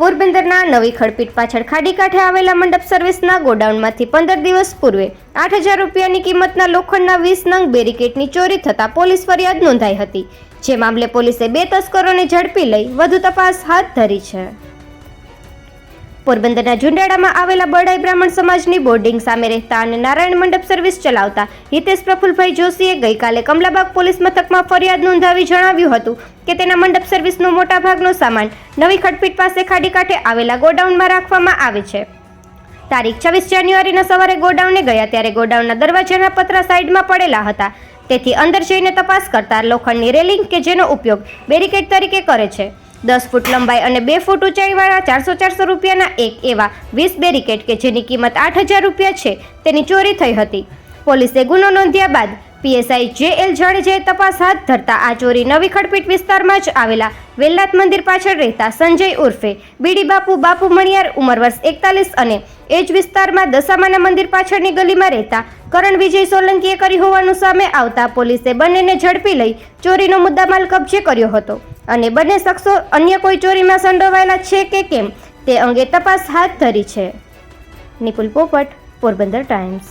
પોરબંદરના નવી ખડપીટ પાછળ ખાડી કાંઠે આવેલા મંડપ સર્વિસના ગોડાઉનમાંથી પંદર દિવસ પૂર્વે આઠ હજાર રૂપિયાની કિંમતના લોખંડના વીસ નંગ બેરિકેટની ચોરી થતાં પોલીસ ફરિયાદ નોંધાઈ હતી. જે મામલે પોલીસે બે તસ્કરોને ઝડપી લઈ વધુ તપાસ હાથ ધરી છે. પોરબંદરના ઝુંડાડામાં આવેલા બડાઈ બ્રાહ્મણ સમાજની બોર્ડિંગ સામે રહેતા અને નારાયણ મંડપ સર્વિસ ચલાવતા હિતેશ પ્રફુલભાઈ જોશીએ ગઈકાલે કમલાબાગ પોલીસ મથકમાં ફરિયાદ નોંધાવી જણાવ્યું હતું કે તેના મંડપ સર્વિસનો મોટા ભાગનો સામાન નવી ખડપીટ પાસે ખાડી કાંઠે આવેલા ગોડાઉનમાં રાખવામાં આવે છે. તારીખ છવ્વીસ જાન્યુઆરીના સવારે ગોડાઉને ગયા ત્યારે ગોડાઉનના દરવાજાના પતરા સાઈડમાં પડેલા હતા. તેથી અંદર જઈને તપાસ કરતા લોખંડની રેલિંગ કે જેનો ઉપયોગ બેરિકેડ તરીકે કરે છે. દસ ફૂટ લંબાઈ અને બે ફૂટ ઊંચાઈવાળા ચારસો ચારસો રૂપિયાના એક એવા વીસ બેરિકેડ કે જેની કિંમત આઠ હજાર રૂપિયા છે, તેની ચોરી થઈ હતી. પોલીસે ગુનો નોંધ્યા બાદ પીએસઆઈ જે એલ જાડેજાએ તપાસ હાથ ધરતા આ ચોરી નવી ખડપીટ વિસ્તારમાં જ આવેલા વેલનાથ મંદિર પાછળ રહેતા સંજય ઉર્ફે બીડી બાપુ બાપુ મણિયાર ઉંમર વર્ષ એકતાલીસ અને એ જ વિસ્તારમાં દશામાના મંદિર પાછળની ગલીમાં રહેતા કરણ વિજય સોલંકીએ કરી હોવાનું સામે આવતા પોલીસે બંનેને ઝડપી લઈ ચોરીનો મુદ્દામાલ કબજે કર્યો હતો. અને બંને શખ્સો અન્ય કોઈ ચોરીમાં સંડોવાયેલા છે કે કેમ તે અંગે તપાસ હાથ ધરી છે. નિપુલ પોપટ, પોરબંદર ટાઈમ્સ.